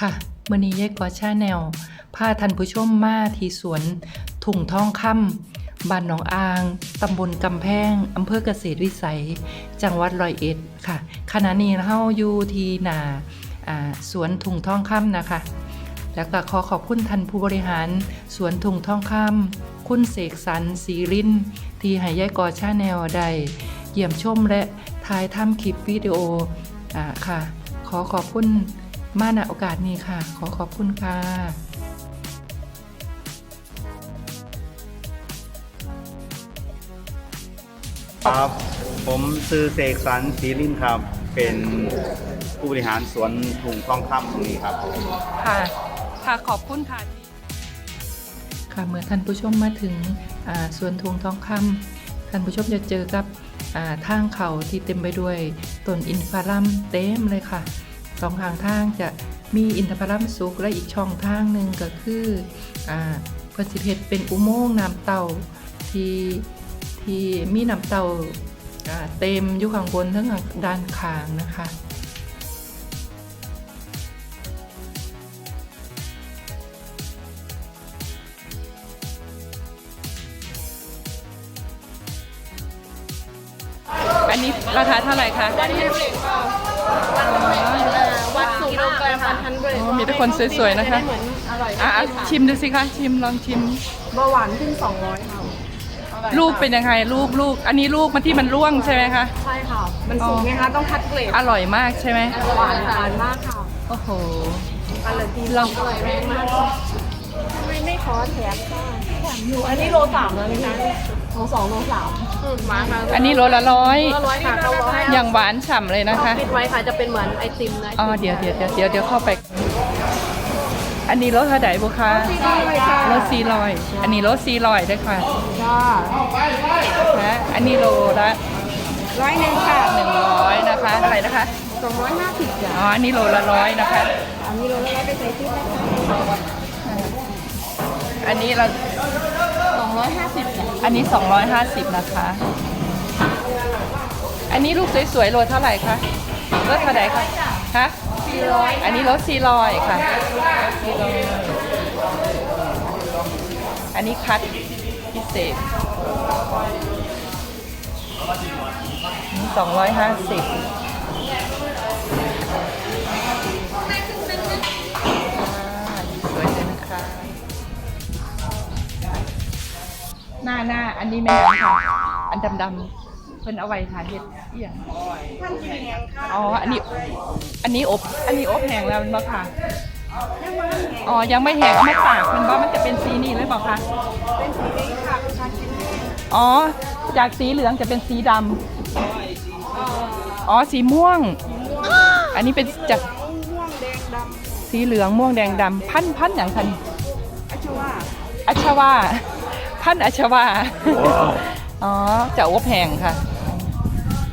ค่ะมื่อนี้ยายกอชาแนลพาท่านผู้ชมมาที่สวนถุงทองคำบ้านหนองอาง ตำบลกำแพง อำเภอเกษตรวิสัย จังหวัดร้อยเอ็ดค่ะ ขณะนี้เราอยู่ที่นาสวนถุงทองคำนะคะ แล้วก็ขอขอบคุณท่านผู้บริหาร สวนถุงทองคำคุณเสกสรรศรีรินที่ให้ยายกอชาแนลได้เยี่ยมชมและถ่ายทำคลิปวิดีโออค่ะ ขอขอบคุณ มาณโอกาสนี้ค่ะ ขอขอบคุณค่ะครับ ผมซื้อเสกสรรศรีลินครับ เป็นผู้บริหารสวนถุงทองคำตรงนี้ครับ ค่ะ ค่ะ ขอบคุณค่ะ ค่ะ เมื่อท่านผู้ชมมาถึงอ่าสวนทุงทองคำท่านผู้ชมจะเจอกับอ่าทางเขาที่เต็มไปด้วยต้นอินทผลัมเต็มเลยค่ะ สองข้างทางจะมีอินทผลัมสุกและอีกช่องทางหนึ่งก็คืออ่าเพื่อสิเพชรเป็นอุโมงค์น้ำเต่าที่ที่มีน้ำเต่าเต็มอยู่ข้างบนทั้งด้านข้างนะคะอันนี้ราคาเท่าไหร่คะ มีแต่คนสวยๆนะคะเหมือนอร่อยอะอะชิมดูสิคะชิมลองชิม เบาหวานขึ้น 200ค่ะลูกเป็นยังไงลูกลูกอันนี้ลูกมันที่มันร่วงใช่ไหมคะ ใช่ค่ะ มันสูงไงคะต้องคัดเกรดอร่อยมากใช่ไหมหวานหวานมากค่ะโอ้โหการันตีลองอร่อยแรงมากไม่ไม่ขอแถมค่ะแถมอยู่อันนี้โลสามแล้วนะคะโลสองโลสามมาค่ะอันนี้โลละร้อยร้อยค่ะเขาร้อยอย่างหวานฉ่ำเลยนะคะปิดไว้ค่ะจะเป็นเหมือนไอติมนะอ๋อเดี๋ยวเดี๋ยวเดี๋ยวเดี๋ยวเดี๋ยวเข้าไป อันนี้รสเท่าไหร่บุคะเลยค่ะรสซีลอยอันนี้รสซีลอยด้วยค่ะจ้านะอันนี้โลละร้อยหนึ่งค่ะหนึ่งร้อยนะคะอะไรนะคะสองร้อยห้าสิบจ้ะอ๋ออันนี้โลละร้อยนะคะอันนี้โลละร้อยไปใส่ที่นะคะอันนี้เราสองร้อยห้าสิบจ้ะอันนี้250นะคะ อันนี้ลูกสวยๆโลเท่าไหร่คะรถเท่าไหร่คะฮะสี่ร้ อยอันนี้รถ400ค่ะอันนี้คัดพิเศษนี่250อ่าสวยเลยนะคะ หน้าหน้าอันนี้แม่ค่ะ อันดำดำ เพิ่นเอาไว้ทาเฮ็ดเอียงอ๋อ อันนี้ อันนี้อบ อันนี้อบแห้งแล้วแมันบ่ค่ะ อ๋อ ยังไม่แห้งเอามาตากมันว่ามันจะเป็นสีนี้เลยเปล่าคะเป็นสีนี้ค่ะประชาชนอ๋อ จากสีเหลืองจะเป็นสีดำอ๋อ สีม่วง อันนี้เป็นจากม่วงแดงดสีเหลืองม่วงแดงดำพันพันอย่างคันำอาชว่าอัชวา พันอัชวา อ๋อ จะอบแห้งค่ะ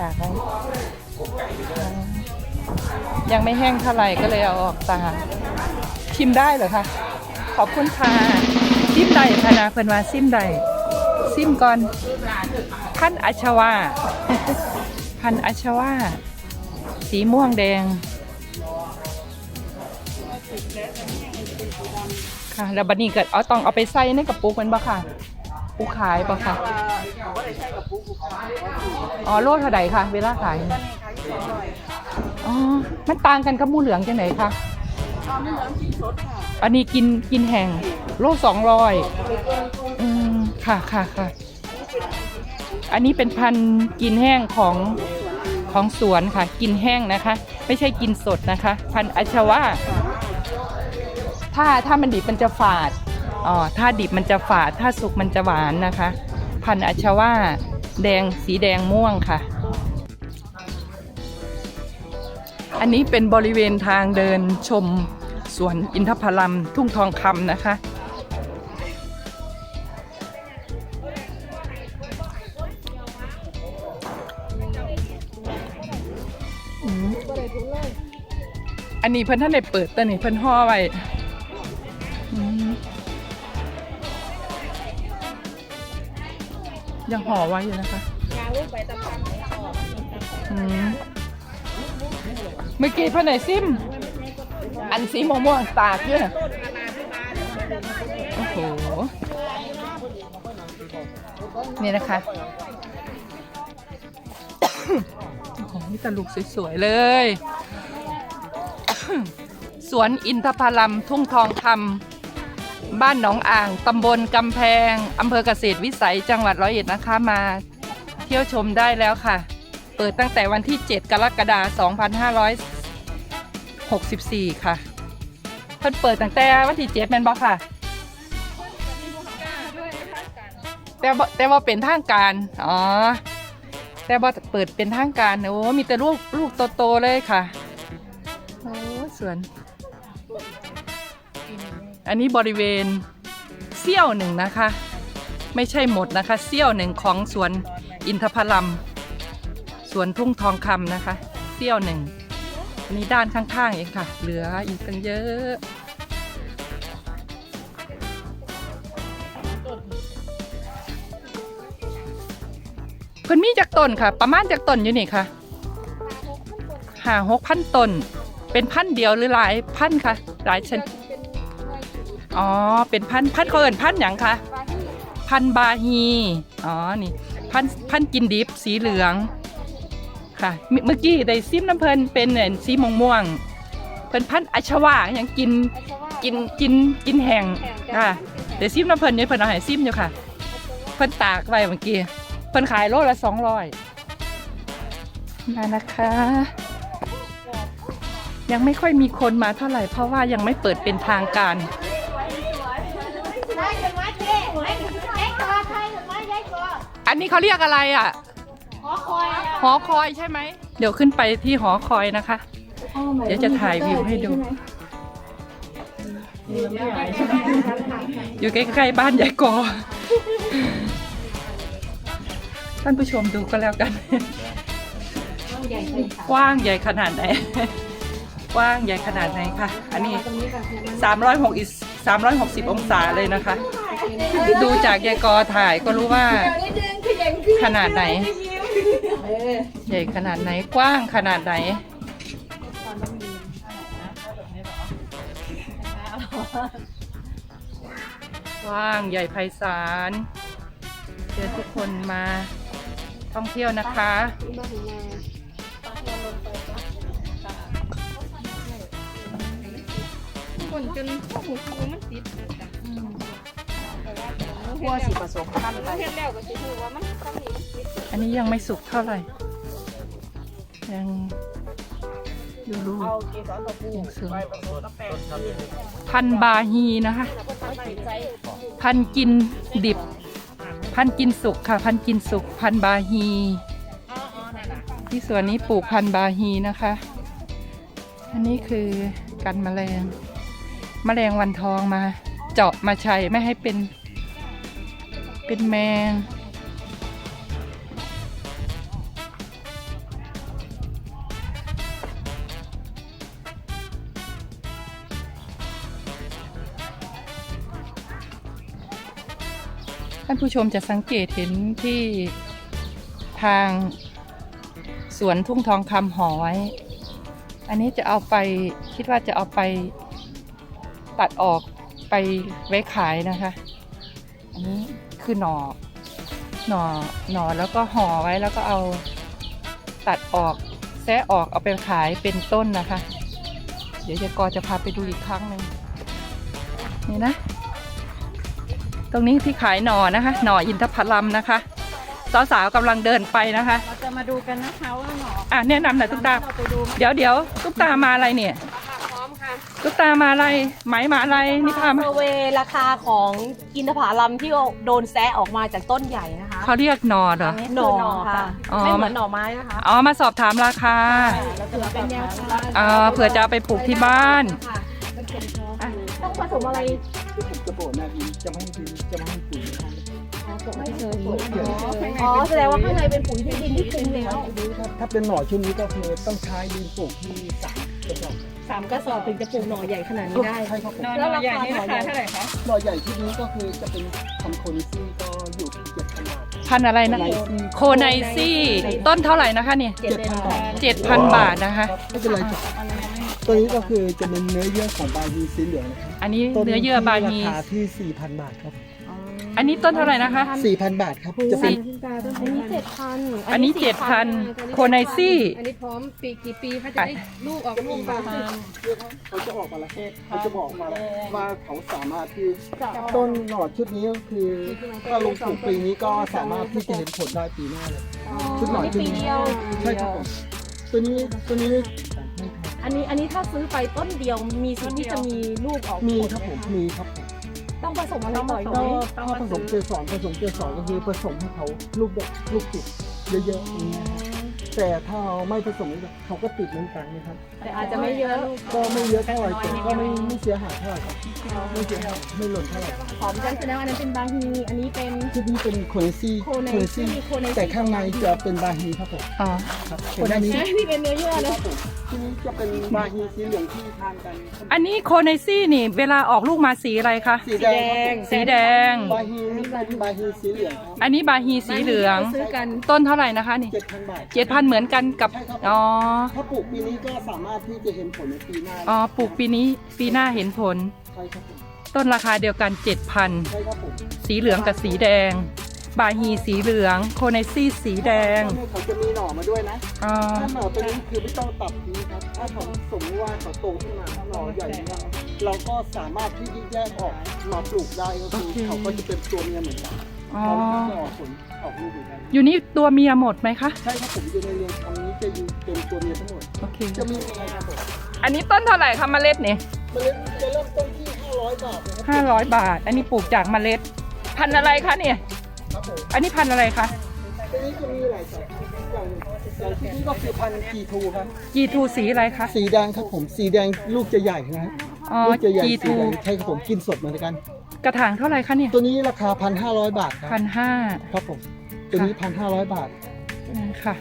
ตากไว้ยังไม่แห้งเท่าไหร่ก็เลยเอาออกตากชิมได้เหรอคะ ขอบคุณค่ะซิมได้พนาเพิ่นว่าซิมได้ซิมก่อน พันอัชวาพันอัชวาสีม่วงแดงค่ะแล้วบัดนี้ก็เอาต้องเอาไปใส่ในกระปุกมันบ่ค่ะปูขายบ่ค่ะ อ๋อโลเท่าใดคะเวลาขายอ๋อมันต่างกันกับหมูเหลืองจังไหนคะอันนี้กินกินแห้งโลสองร้อยอืมค่ะค่ะค่ะอันนี้เป็นพันธุ์กินแห้งของของสวนค่ะ กินแห้งนะคะ ไม่ใช่กินสดนะคะ พันธุ์อัชวาถ้าถ้ามันดิบมันจะฝาดอ๋อถ้าดิบมันจะฝาด ถ้าสุกมันจะหวานนะคะ พันธุ์อัชว่าแดงสีแดงม่วงค่ะ อันนี้เป็นบริเวณทางเดินชมสวนอินทผลัมทุ่งทองคำนะคะ อันนี้เพิ่นท่านได้เปิดแต่นี่เพิ่นห่อไว้ ยังห่อไว้อยู่นะคะยางลูกใบตะพันอืมเมื่อกี้เพิ่นไหนซิม อันสีม่วงๆตากเยอะโอ้โห นี่นะคะ โอ้โหนี่ตลุกสวยๆเลย สวนอินทผลัมทุ่งทองคำ บ้านหนองอ่างตำบลกำแพงอำเภอเกษตรวิสัยจังหวัดร้อยเอ็ดนะคะมา เที่ยวชมได้แล้วค่ะ เปิดตั้งแต่วันที่ 7 กรกฎาคม2564 ค่ะ เพิ่นเปิดตั้งแต่วันที่7แม่นบ่ค่ะ แต่ว่แต่ว่าเป็นทางการ อ๋อ แต่ว่าเปิดเป็นทางการ โอ้ มีแต่ลูกลูกโตๆเลยค่ะ โอ้สวน อันนี้บริเวณเสี้ยวหนึ่งนะคะ ไม่ใช่หมดนะคะเสี้ยวหนึ่งของสวนอินทผลัมสวนทุ่งทองคำนะคะเสี้ยวหนึ่งอันนี้ด้านข้างๆเองค่ะ เหลืออีกตั้งเยอะเพิ่นมีจากต้นค่ะ ประมาณจากต้นอยู่นี่ค่ะหาหกพันต้นเป็นพันเดียวหรือหลายพันค่ะ หลายชน อ๋อ เป็นพันพันเขาเอินพันอย่างคะพันบาฮี อ๋อ นี่ พันพันกินดิบสีเหลือง ค่ะ เมื่อเมื่อกี้ได้ซิมน้ำเพลินเป็นเอิ้นสีม่วงม่วงๆเพิ่นพันอัชวายังกินกินกินกินแห้งค่ะเดี๋ยวซิมน้ำเพลินเนี่ยเพิ่นเอาให้ซิมอยู่ค่ะ เพิ่นตากไว้เมื่อกี้ เพิ่นขายโลละสองร้อยมานะคะ ยังไม่ค่อยมีคนมาเท่าไหร่เพราะว่ายังไม่เปิดเป็นทางการ ออันนี้เขาเรียกอะไรอะ หอคอยอะหอคอยใช่ไหม เดี๋ยวขึ้นไปที่หอคอยนะคะ เดี๋ยวจะถ่ายวิวให้ดู อยู่ใกล้ๆบ้านยายกอ ท่านผู้ชมดูก็แล้วกัน กว้างใหญ่ขนาดไหน กว้างใหญ่ขนาดไหนคะอันนี้ 360 360 องศาเลยนะคะ ดูจากยายกอถ่ายก็รู้ว่า ขนาดไหน ใหญ่ขนาดไหนกว้างขนาดไหนกว้างใหญ่ไพศาลเชิญทุกคนมาท่องเที่ยวนะคะ คนจนพวกหมูคูมันติด ทั่วสีผสมพันธุ์เฮ็ดแล้วก็สิคือว่ามันต้องมีมันติดอันนี้ยังไม่สุกเท่าไหร่ ยังดูรูเอาเกสรตะปูยังสูงไปผสมกับแป้งพันบาฮีนะคะ พันกินดิบ พันกินสุกค่ะ พันกินสุก พันบาฮี ที่สวนนี้ปลูกพันบาฮีนะคะ อันนี้คือกันแมลง แมลงวันทองมา เจาะมาใช้ไม่ให้เป็น เป็นแมง ท่านผู้ชมจะสังเกตเห็นที่ทางสวนทุ่งทองคำห่อไว้ อันนี้จะเอาไปคิดว่าจะเอาไปตัดออกไปไว้ขายนะคะ คือหน่อหน่อหน่อแล้วก็ห่อไว้แล้วก็เอาตัดออกแซะออกเอาไปขายเป็นต้นนะคะ เดี๋ยวยายกอจะพาไปดูอีกครั้งหนึ่งนี่นะ ตรงนี้ที่ขายหน่อนะคะ หน่ออินทผลัมนะคะสาวๆกำลังเดินไปนะคะเราจะมาดูกันนะคะว่าหนออะแนะนำหน่อยตุ๊กตา เราไปดู เดี๋ยวเดี๋ยวตุ๊กตามาอะไรเนี่ยพร้อมค่ะ ตุ๊กตามาอะไรไหมมาอะไรนี่พาเซมาอร์เวย์ราคาของอินทผลัมที่โดนแซะออกมาจากต้นใหญ่นะคะเขาเรียกหน่อเหรอหน่อค่ะอ๋อไม่เหมือนหน่อไม้นะคะอ๋อมาสอบถามราคาแล้วถือเป็นแนวทางเอ่อเผื่อจะเอาไปปลูกที่บ้านค่ะต้องผสมอะไรจะโบกนาดีจะไม่ให้ดินจะไม่ให้ปุ๋ยนะครับไม่เคยอ๋อแสดงว่าข้างในเป็นปุ๋ยที่ดินที่ปรุงแล้วถ้าถ้าเป็นหน่อชุดนี้ก็คือต้องใช้ดินปลูกที่สามกระสอบ สามกระสอบถึงจะปลูกหน่อใหญ่ขนาดนี้ได้ ใช่ครับผมแล้วราคาหน่อใหญ่หน่อใหญ่ชุดนี้ก็คือจะเป็นพันโคนิซี่ก็อยู่ที่เจ็ดพันบาทพันอะไรนะ โคไนซี่ต้นเท่าไหร่นะคะเนี่ยเจ็ดพันบาทเจ็ดพันบาทนะคะครับไม่เป็นไรครับต้นตัวนี้ก็คือจะเป็นเนื้อเยื่อของบาฮีสีเหลืองนะครับอันนี้เนื้อเยื่อบาฮีราคาที่4,000บาทครับ อันนี้ต้นเท่าไหร่นะคะ 4,000 บาทครับจะเป็นอันนี้เจ็ดพันอันนี้เจ็ดพันโคไนซี่ อันนี้พร้อมปีกี่ปีเขาจะได้ลูกออกลูกมาเขาจะออกมาแล้วเขาจะบอกมาแล้วว่าเขาสามารถที่ต้นหนอดชุดนี้ก็คือถ้าลงปลูกปีนี้ก็สามารถที่จะเห็นผลได้ปีหน้าเลยชุดหนอดชุดปีนี้เดียวใช่ครับผมตัวนี้ตัวนี้อันนี้อันนี้ถ้าซื้อไปต้นเดียวมีสิทธิ์ที่จะมีลูกออกมีครับผมมีครับผม ต้องผสมอะไรต่อยไหมก็ถ้าผสมเกสรผสมเกสรก็คือผสมให้เขาลูกดกลูกติดเยอะๆอย่างเงี้ยครับแต่ถ้าเราไม่ผสมเขาก็ติดเหมือนกันนะครับ แต่อาจจะไม่เยอะ ก็ไม่เยอะเท่าไหร่แต่ก็ไม่ไม่เสียหายเท่าไหร่ครับ ไม่เสียหายไม่หล่นเท่าไหร่หอมจันแสดงว่าอันนั้นเป็นบาฮีอันนี้เป็นชุดนี้เป็นโคเนซี่โคไนซี่โคไนซี่ แต่ข้างในจะเป็นบาฮีครับผมอ๋อครับเห็นด้านนี้นี่เป็นเนื้อเยื่อคนะรับผมที่นี้จะเป็นบาฮีสีเหลืองที่ทานกันอันนี้โคไนซี่นี่เวลาออกลูกมาสีอะไรคะ สีแดงสีแดง บาฮีนี่เป็นบาฮีสีเหลืองครับอันนี้บาฮีสีเหลือง ซื้อกันต้นเท่าไหร่นะคะนี่เจ็ดพันบาท เจ็ดพันเหมือนกันกับ ใช่ครับ อ๋อ ถ้าปลูกปีนี้ก็สามารถที่จะเห็นผลในปีหน้าอ๋อปลูกปีนี้ปีหน้าเห็นผล ใช่ครับผมต้นราคาเดียวกัน 7,000 ใช่ครับผมสีเหลืองกับสีแดง บาฮีสีเหลือง โคไนซี่สีแดงต้นนี้เขาจะมีหน่อมาด้วยนะอ๋อถ้าหน่อตัวนี้คือไม่ต้องตัดทิ้งครับ ถ้าเขาสมมติว่าเขาโตขึ้นมาหน่อใหญ่มากเราก็สามารถที่จะแยกออกมาปลูกได้ก็คือโอเคเขาก็จะเป็นตัวเมียเหมือนกันอ๋อเขาจะออกผลออกลูกเหมือนกัน อยู่นี่ตัวเมียหมดไหมคะ ใช่ครับผมอยู่ในเรือนคำนี้จะอยู่เป็นตัวเมียทั้งหมด โอเค จะมีอะไรครับผมอันนี้ต้นเท่าไหร่คะเมล็ดเนี่ยเมล็ดจะเริ่มต้นที่ 500บาทนะครับห้าร้อยบาท อันนี้ปลูกจากเมล็ด พันธุ์อะไรคะเนี่ย ครับผมอันนี้พันธุ์อะไรคะตัวนี้จะมีหลายสายพันธุ์อย่างอย่างที่นี่ก็คือพันธุ์กีทูครับจีทูสีอะไรคะ สีแดงครับผม สีแดงลูกจะใหญ่นะฮะอ๋อ ลูกจะใหญ่จีสีทู แดงใช่ครับผมกินสดเหมือนกัน กระถางเท่าไหร่คะเนี่ยตัวนี้ราคาพันห้าร้อยบาทคพัรับนห้า ครับผม ตัวนี้พันห้าร้อยบาท ค่ะ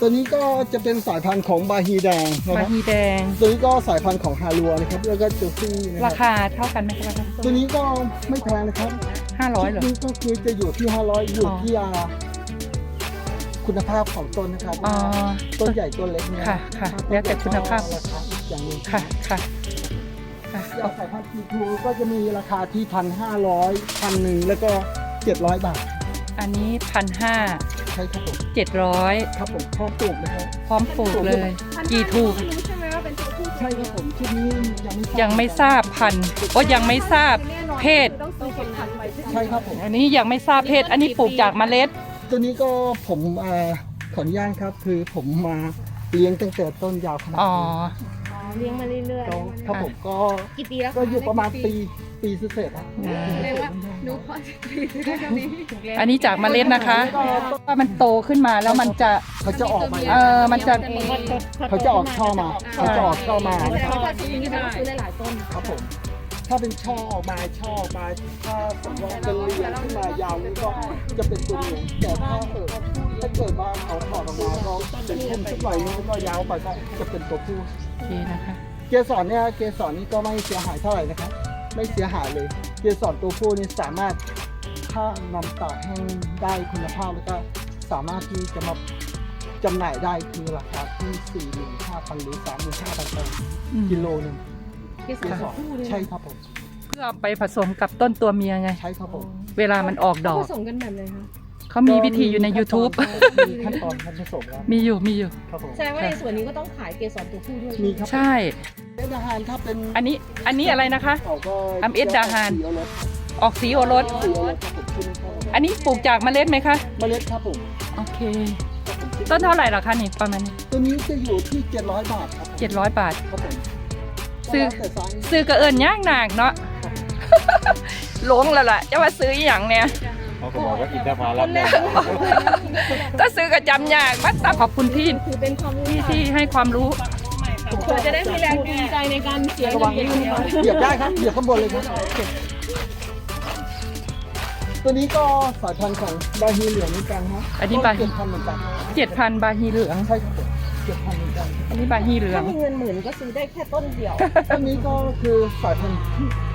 ตัวนี้ก็จะเป็นสายพันธุ์ของบาฮีแดงนะบาครับ ฮีแดง ตัวนี้ก็สายพันธุ์ของฮารัวนะครับ แล้วก็จูซี่นะราครับคาเท่ากันไหมคะตัวนี้ก็ไม่แพงนะครับห้าร้อยเหรอ นี่ก็คือจะอยู่ที่ห้าร้อยอยู่อ๋อที่อ่าคุณภาพของต้นนะครับอ๋อ ต้นใหญ่ต้นเล็กเนี่ยค่ะค่ะแล้วแต่คุณภาพ ราคาอีกอย่างหนึงค่ะค่ะค่ะอย่างสายพันธุ์ทีทูก็จะมีราคาที่พันห้าร้อยพันหนึ่งแล้วก็เจ็ดร้อยบาท อันนี้พันห้าใช่ครับผมเจ็ดร้อยครับผมพร้อมปลูกนะครับพร้อมปลูกเลยจีทูไม่รู้ใช่ไหมว่าเป็นตัวผู้ใช่ครับผมชุดนี้ยังไม่ทราบยังไม่ทราบพันธุ์โอ้ยังไม่ทราบเพศ ต้องซื้อเข็มขัดไว้ใช่ไหมใช่ครับผม อันนี้ยังไม่ทราบเพศ อันนี้ปลูกจากเมล็ด ตัวนี้ก็ผมอ่าขออนุญาตครับ คือผมมาเลี้ยงตั้งแต่ต้นยาวขนาดอ๋อ นี้อ๋อ เลี้ยงมาเรื่อยก็ครับผมก็ๆ กี่ปีแล้วก็อยู่ประมาณปีปีเศษๆครับแปลว่าหนูขอปีเท่านี้อันนี้จากเมล็ดนะคะว่ามันโตขึ้นมาแล้วมันจะ เขาจะออกมาเออมันจะ เขาจะออกช่อมาเขาจะออกช่อมาแต่ว่าถ้าซื้ออย่างนี้เราต้องซื้อหลายๆต้น ครับผม ถ้าเป็นช่อออกมาช่อออกมาถ้าสมมติว่าจะเลี้ยงขึ้นมายาวนี่ก็จะเป็นตัวเมียแต่ถ้าเกิดถ้าเกิดว่าเขาถอดออกมาก็เป็นเข้มสักหน่อยนึงก็ยาวไปก็จะเป็นตัวผู้โอเคนะคะ เกสรเนี่ยเกสรนี่ก็ไม่เสียหายเท่าไหร่นะครับ ไม่เสียหายเลย เกสรตัวผู้นี่สามารถถ้านำตากแห้งได้คุณภาพแล้วก็สามารถที่จะมาจำหน่ายได้คือราคาที่สี่หมื่นห้าพันหรือสามหมื่นห้าพันกิโลหนึ่ง เกสเกรสตัวรผู้เลยใช่ครับผมเพื่อไปผสมกับต้นตัวเมียไง ใช่ครับผมเวลามันออกดอผกสมกันแบบไหนคะเขามีวิธีอยู่ใน YouTube มีขั้นตอนการผสมแล้วมีอยู่มีอยู่ครับผมแสดงว่าในส่วนนี้ก็ต้องขายเกสรตัวผู้ด้วยมีครับใช่เป็นอาหารถ้าเป็นอันนี้อันนี้อะไรนะคะเขาก็อัมเอ็ดดาฮานสีโอรสออกสีโอรสสีโอรสครับผมชื่อนี้ครับผมอันนี้ปลูกจากเมล็ดไหมคะเมล็ดครับผมโอเคครับผมชื่อต้นเท่าไหร่ล่ะคะนี่ประมาณนี้ตัวนี้จะอยู่ที่ 700 บาทครับผมเจ็ดร้อยบาทครับผม ซื้อก็แล้วแต่ไซส์ซื้อกระเอิญยากหนักเนาะหลงแล้วล่ะจะว่าซื้ออหย่างเนี่ยเขาก็บอกว่าอินทผลัมเนี่ยถ้าซื้อกระจำยากมัดตาขอบคุณที่ถือเป็นความรู้ที่ที่ให้ความรู้เผื่อจะได้มีแรงจูงใจในการเสียเงินเก็บเงินเหยียบได้ครับเหยียบข้างบนเลยครับตัวนี้ก็สายพันธุ์ของบาฮีเหลืองเหมือนกันฮะอันนี้บาฮีเจ็ดพันเหมือนกันเจ็ดพันบาฮีเหลืองใช่ครับผมเจ็ดพันเหมื อนกันอันนี้บาฮีเหลือถ้าง มีเงินหมื่นก็ซื้อได้แค่ต้นเดียวตัวนี้ก็คือสายพันธุ์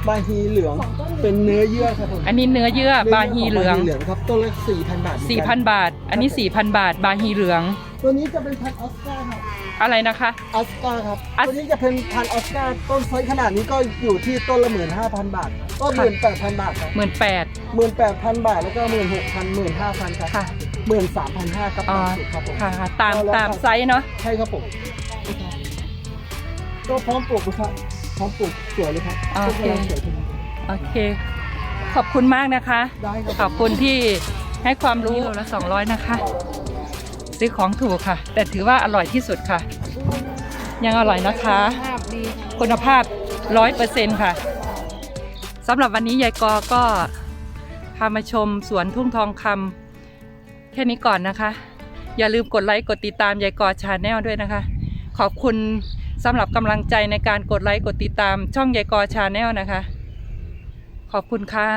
บาฮีเหลือง สองต้นเป็นเนื้อเยื่อครับผมอันนี้เนื้อเยื่อบาฮีเหลืองบาฮีเหลืองครับต้นละสี่พันบาทเหมือกั4,000 บาท อันนี้ 4,000 บาท บาฮีเหลือง ตัวนี้จะเป็นพันธุ์ออสการ์ครับอะไรนะคะ ออสการ์ครับออสตัวนี้จะเป็นพันธุ์ออสการ์ต้นไซส์ขนาดนี้ก็อยู่ที่ต้นละหมื่นห้าพันบาทก็หมื่นแปดพันบาทครับหมื่นแปดหมื่นแปดพันบาทแล้วก็หมื่นหกพันหมื่นห้าพันครับค่ะ หมื่นสามพันห้าครับอ๋อต่ำสุดครับผมค่ะค่ะตามตามไซส์เนาะ ใช่ครับผมก็พร้อมปลูกนะครับพร้อมปลูกสวยเลยครับโอเคต้นกำลังสวยทีเดียวโอเค ขอบคุณมากนะคะ ได้ครับขอบคุณที่ให้ความรู้โลละ200นะคะ ซื้อของถูกค่ะ แต่ถือว่าอร่อยที่สุดค่ะ ยังอร่อยนะคะภาพดีคุณภาพร้อยเปอร์เซ็นต์ค่ะสำหรับวันนี้ยายกอก็พามาชมสวนทุ่งทองคำ แค่นี้ก่อนนะคะ อย่าลืมกดไลค์กดติดตามยายกอชาแนลด้วยนะคะ ขอบคุณสำหรับกำลังใจในการกดไลค์กดติดตามช่องยายกอชาแนลนะคะ ขอบคุณค่ะ